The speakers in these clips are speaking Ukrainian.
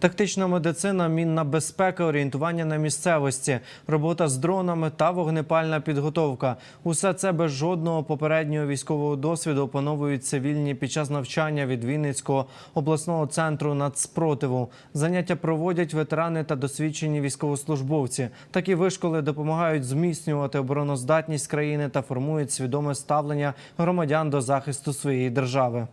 Тактична медицина, мінна безпека, орієнтування на місцевості, робота з дронами та вогнепальна підготовка. Усе це без жодного попереднього військового досвіду опановують цивільні під час навчання від Вінницького обласного центру нацспротиву. Заняття проводять ветерани та досвідчені військовослужбовці. Такі вишколи допомагають зміцнювати обороноздатність країни та формують свідоме ставлення громадян до захисту своєї держави.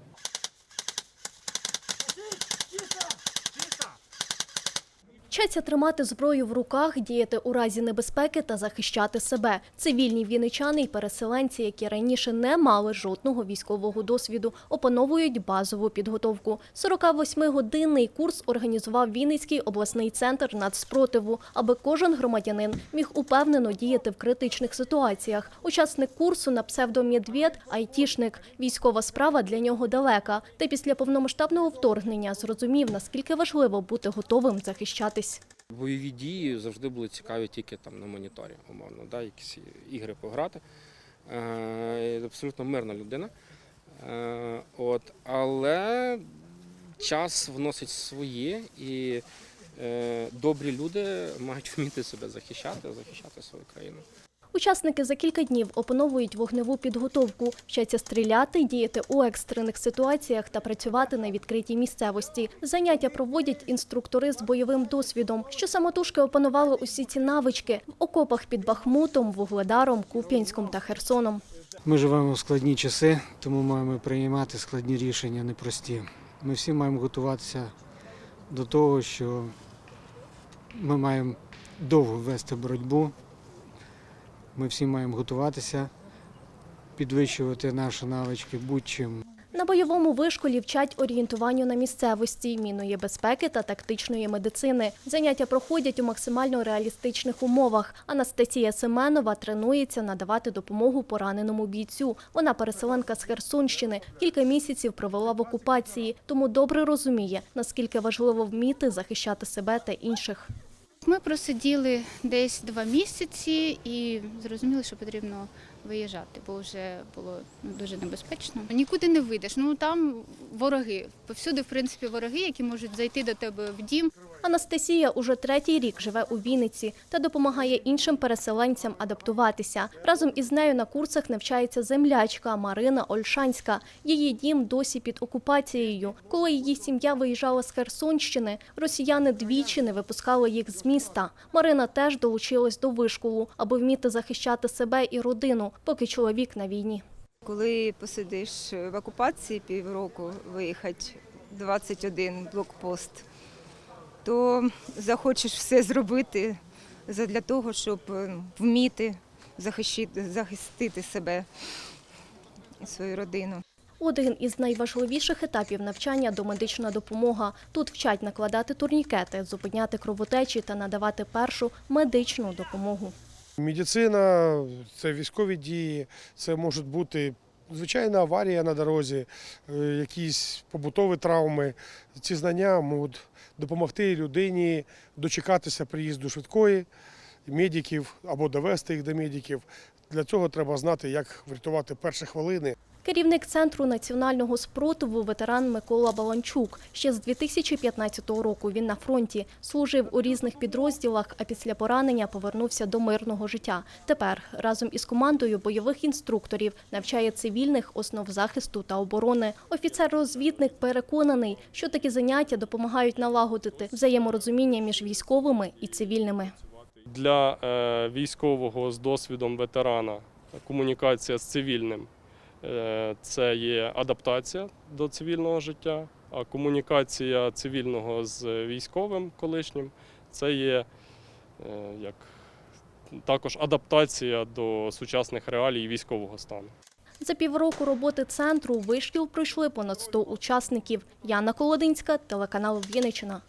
Вчаться тримати зброю в руках, діяти у разі небезпеки та захищати себе. Цивільні вінничани й переселенці, які раніше не мали жодного військового досвіду, опановують базову підготовку. 48-годинний курс організував Вінницький обласний центр нацспротиву, аби кожен громадянин міг упевнено діяти в критичних ситуаціях. Учасник курсу на псевдомєдвєд – айтішник. Військова справа для нього далека. Та після повномасштабного вторгнення зрозумів, наскільки важливо бути готовим захищатись. Бойові дії завжди були цікаві тільки там на моніторі, умовно, да, якісь ігри пограти. Е, абсолютно мирна людина. Е, от, але час вносить своє, і е, добрі люди мають вміти себе захищати, захищати свою країну. Учасники за кілька днів опановують вогневу підготовку, вчаться стріляти, діяти у екстрених ситуаціях та працювати на відкритій місцевості. Заняття проводять інструктори з бойовим досвідом, що самотужки опанували усі ці навички в окопах під Бахмутом, Вугледаром, Куп'янськом та Херсоном. Ми живемо в складні часи, тому маємо приймати складні рішення, непрості. Ми всі маємо готуватися до того, що ми маємо довго вести боротьбу. Ми всі маємо готуватися, підвищувати наші навички будь-чим. На бойовому вишколі вчать орієнтуванню на місцевості, мінної безпеки та тактичної медицини. Заняття проходять у максимально реалістичних умовах. Анастасія Семенова тренується надавати допомогу пораненому бійцю. Вона переселенка з Херсонщини. Кілька місяців провела в окупації, тому добре розуміє, наскільки важливо вміти захищати себе та інших. Ми просиділи десь два місяці і зрозуміли, що потрібно виїжджати, бо вже було ну, дуже небезпечно. Нікуди не вийдеш. Ну там вороги. Повсюди, в принципі, вороги, які можуть зайти до тебе в дім. Анастасія уже третій рік живе у Вінниці та допомагає іншим переселенцям адаптуватися. Разом із нею на курсах навчається землячка Марина Ольшанська. Її дім досі під окупацією. Коли її сім'я виїжджала з Херсонщини, росіяни двічі не випускали їх з міста. Марина теж долучилась до вишколу, аби вміти захищати себе і родину, поки чоловік на війні. Коли посидиш в окупації півроку, виїхати 21 блокпост, то захочеш все зробити для того, щоб е, вміти захищити, захистити себе і свою родину. Один із найважливіших етапів навчання домедична допомога. Тут вчать накладати турнікети, зупиняти кровотечі та надавати першу медичну допомогу. Медицина, це військові дії, це можуть бути звичайна аварія на дорозі, е, якісь побутові травми. Ці знання можуть допомогти людині дочекатися приїзду швидкої, медиків або довести їх до медиків. Для цього треба знати, як врятувати перші хвилини. Керівник центру національного спротиву ветеран Микола Баланчук. Ще з 2015 року він на фронті служив у різних підрозділах, а після поранення повернувся до мирного життя. Тепер разом із командою бойових інструкторів навчає цивільних основ захисту та оборони. Офіцер-розвідник переконаний, що такі заняття допомагають налагодити взаєморозуміння між військовими і цивільними. для е, військового з досвідом ветерана комунікація з цивільним це є адаптація до цивільного життя, а комунікація цивільного з військовим колишнім це є е, як також адаптація до сучасних реалій військового стану. За півроку роботи центру вишкіл пройшли понад 100 учасників. Яна Колодинська, телеканал Вінниччина.